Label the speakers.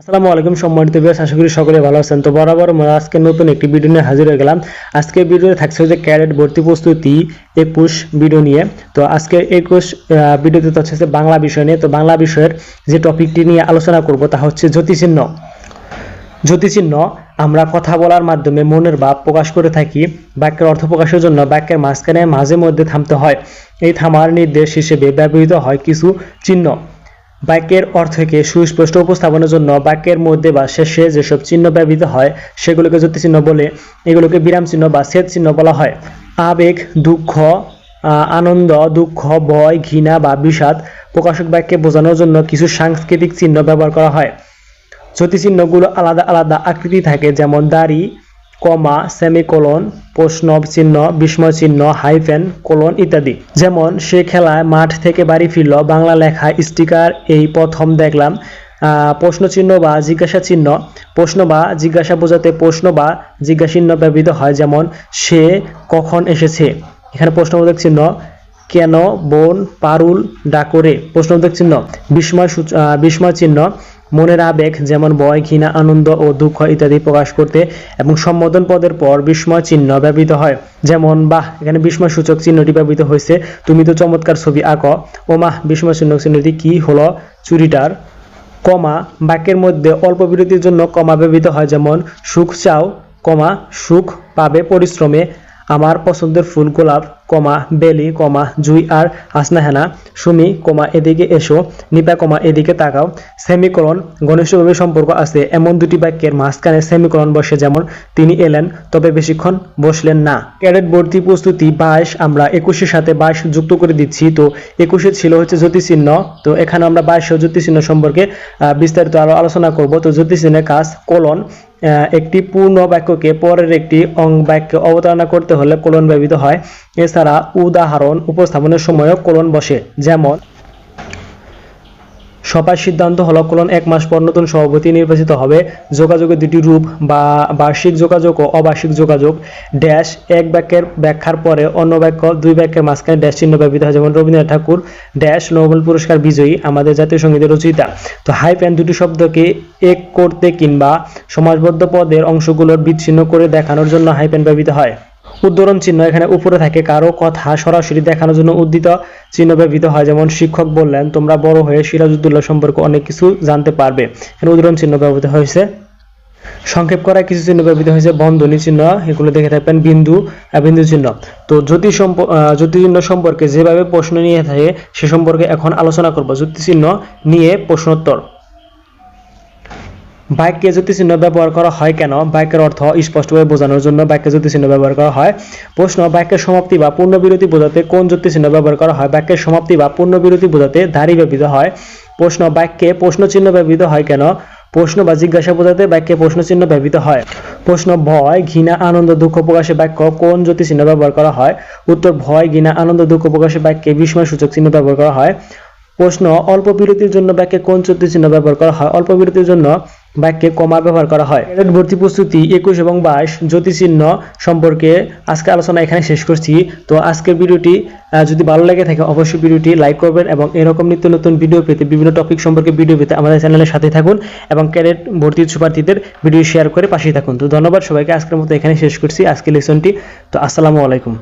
Speaker 1: আসসালামু আলাইকুম সম্মানিত বিয়াস আশা করি সকলে ভালো আছেন। তো বরাবর আমরা আজকে নতুন একটি ভিডিও নিয়ে হাজির হয়ে গেলাম। আজকে ভিডিওতে থাকছে হচ্ছে ক্যারেট ভর্তি প্রস্তুতি একুশ ভিডিও নিয়ে। তো আজকে একুশ ভিডিওতে তো হচ্ছে বাংলা বিষয় নিয়ে। তো বাংলা বিষয়ের যে টপিকটি নিয়ে আলোচনা করব তা হচ্ছে জ্যোতিচিহ্ন জ্যোতিচিহ্ন আমরা কথা বলার মাধ্যমে মনের ভাব প্রকাশ করে থাকি, বাক্যের অর্থ প্রকাশের জন্য বাক্যের মাঝখানে মাঝে মধ্যে থামতে হয়। এই থামার নির্দেশ হিসেবে ব্যবহৃত হয় কিছু চিহ্ন। বাক্যের অর্থকে সুস্পষ্ট উপস্থাপনের জন্য বাক্যের মধ্যে বা শেষে যেসব চিহ্ন ব্যবহৃত হয়, সেগুলোকে জ্যোতিচিহ্ন বলে, এগুলোকে বিরাম চিহ্ন বা ছেদ চিহ্ন বলা হয়। আবেগ, দুঃখ আনন্দ, দুঃখ, ভয়, ঘৃণা বা বিষাদ প্রকাশক বাক্যে বোঝানোর জন্য কিছু সাংস্কৃতিক চিহ্ন ব্যবহার করা হয়। জ্যোতিচিহ্নগুলো আলাদা আলাদা আকৃতি থাকে, যেমন দাড়ি কমা, সেমিকোলন প্রশ্ন চিহ্ন, বিস্ময় চিহ্ন, হাইফেন, কোলন ইত্যাদি। যেমন, সে খেলায় মাঠ থেকে বাড়ি ফিরল, বাংলা লেখা স্টিকার, এই প্রথম দেখলাম প্রশ্ন চিহ্ন বা জিজ্ঞাসা চিহ্ন। প্রশ্ন বা জিজ্ঞাসা বোঝাতে প্রশ্ন বা জিজ্ঞাসা চিহ্ন ব্যবহৃত হয়, যেমন, সে কখন এসেছে? এখানে প্রশ্নবোধক চিহ্ন, কেন, বোন, পারুল, ডাকরে। প্রশ্নবোধক চিহ্ন, বিস্ময় বিস্ময় চিহ্ন মনের আবেগ, যেমন ভয়, ঘৃণা, আনন্দ ও দুঃখ ইত্যাদি প্রকাশ করতে এবং সম্বোধন পদের পর বিস্ময় চিহ্ন ব্যবহৃত হয়। যেমন, বাহ, এখানে বিস্ময় সূচক চিহ্নটি ব্যবহৃত হয়েছে। তুমি তো চমৎকার ছবি আঁকো। ও মাহ, বিস্ময় চিহ্ন চিহ্নটি কি হলো? চুরিটার কমা বাক্যের মধ্যে অল্প বিরতির জন্য কমা ব্যবহৃত হয়, যেমন, সুখ চাও, কমা, সুখ পাবে পরিশ্রমে। আমার পছন্দের ফুল গোলাপ কমা বেলি, কমা জুই আর হাসনাহেনা সুমি, কমা এদিকে এসো, নিপা, কমা এদিকে তাকাও। সেমিকরণ ঘনিষ্ঠভাবে সম্পর্ক আছে। এমন দুটি বাক্যের মাঝখানে সেমিকরণ বসে যেমন তিনি এলেন, তবে বেশিক্ষণ বসলেন না। ক্যাডেট ভর্তি প্রস্তুতি বাইশ, আমরা একুশের সাথে বাইশ যুক্ত করে দিচ্ছি। তো একুশে ছিল হচ্ছে জ্যোতিচিহ্ন তো এখানে আমরা বাইশ জ্যোতিচিহ্ন সম্পর্কে বিস্তারিত আরও আলোচনা করব। তো জ্যোতিচিহ্নের কাজ, কোলন একটি পূর্ণ বাক্যকে পরের একটি অং, বাক্যে অবতারণা করতে হলে কোলন ব্যবহৃত হয়। এছাড়া উদাহরণ উপস্থাপনের সময়ও কোলন বসে, যেমন সভার সিদ্ধান্ত হলো কোলন এক মাস পর নতুন সভাপতি নির্বাচিত হবে। যোগাযোগের দুটি রূপ, বা বার্ষিক যোগাযোগ ও অবার্ষিক যোগাযোগ। ড্যাশ, এক বাক্যের ব্যাখ্যার পরে অন্য বাক্য দুই বাক্যের মাঝখানে ড্যাশ চিহ্ন ব্যবহৃত হয়, যেমন, রবীন্দ্রনাথ ঠাকুর, ড্যাশ, নোবেল পুরস্কার বিজয়ী আমাদের জাতীয় সঙ্গীতের রচয়িতা। তো হাইফেন দুটি শব্দকে এক করতে কিংবা সমাজবদ্ধ পদের অংশগুলোর বিচ্ছিন্ন করে দেখানোর জন্য হাইফেন ব্যবহৃত হয়। উদ্ধরণ চিহ্ন এখানে উপরে থাকে। কারও কথা সরাসরি দেখানোর জন্য উদ্ধৃত চিহ্ন ব্যবহৃত হয়। যেমন শিক্ষক বললেন, তোমরা বড় হয়ে সিরাজউদ্দৌলা সম্পর্কে অনেক কিছু জানতে পারবে। এখানে উদ্ধরণ চিহ্ন ব্যবহৃত হয়েছে। সংক্ষেপ করা কিছু চিহ্ন ব্যবহৃত হয়েছে। বন্ধনী চিহ্ন, এগুলো দেখে থাকবেন, বিন্দু বিন্দু চিহ্ন। তো জ্যোতি জ্যোতি চিহ্ন সম্পর্কে যেভাবে প্রশ্ন নিয়ে থাকে, সে সম্পর্কে এখন আলোচনা করব। জ্যোতি চিহ্ন নিয়ে প্রশ্নোত্তর। বাক্যে জ্যোতিচিহ্ন ব্যবহার করা হয় কেন? বাক্যের অর্থ স্পষ্টভাবে বোঝানোর জন্য বাক্যে জ্যোতিচিহ্ন ব্যবহার করা হয়। প্রশ্ন বাক্যের সমাপ্তি বা পূর্ণবিরতি বোঝাতে কোন জ্যোতিচিহ্ন ব্যবহার করা হয়? বাক্যের সমাপ্তি বা পূর্ণবিরতি বোঝাতে ধারী ব্যবহৃত হয়। প্রশ্ন বাক্যে প্রশ্নচিহ্ন ব্যবহৃত হয় কেন? প্রশ্ন বা জিজ্ঞাসা বোঝাতে বাক্যে প্রশ্ন চিহ্ন ব্যবহৃত হয়। প্রশ্ন, ভয়, ঘৃণা, আনন্দ, দুঃখ প্রকাশে বাক্য কোন জ্যোতিচিহ্ন ব্যবহার করা হয়? উত্তর, ভয়, ঘৃণা, আনন্দ, দুঃখ প্রকাশে বাক্যে বিস্ময় সূচক চিহ্ন ব্যবহার করা হয়। প্রশ্ন, অল্প বিরতির জন্য বাক্যে কোন চতুর্থ চিহ্ন ব্যবহার করা হয়? অল্প বিরতির জন্য বাক্যে কমা ব্যবহার করা হয়। ক্যাডেট ভর্তি প্রস্তুতি একুশ এবং বাইশ জ্যোতিচিহ্ন সম্পর্কে আজকে আলোচনা এখানে শেষ করছি। তো আজকের ভিডিওটি যদি ভালো লেগে থাকে, অবশ্যই ভিডিওটি লাইক করবেন এবং এরকম নিত্য নতুন ভিডিও পেতে, বিভিন্ন টপিক সম্পর্কে ভিডিও পেতে আমাদের চ্যানেলের সাথে থাকুন এবং ক্যাডেট ভর্তি সুপার্থীদের ভিডিও শেয়ার করে পাশেই থাকুন। তো ধন্যবাদ সবাইকে, আজকের মতো এখানে শেষ করছি, আজকের লেসনটি তো আসসালামু আলাইকুম।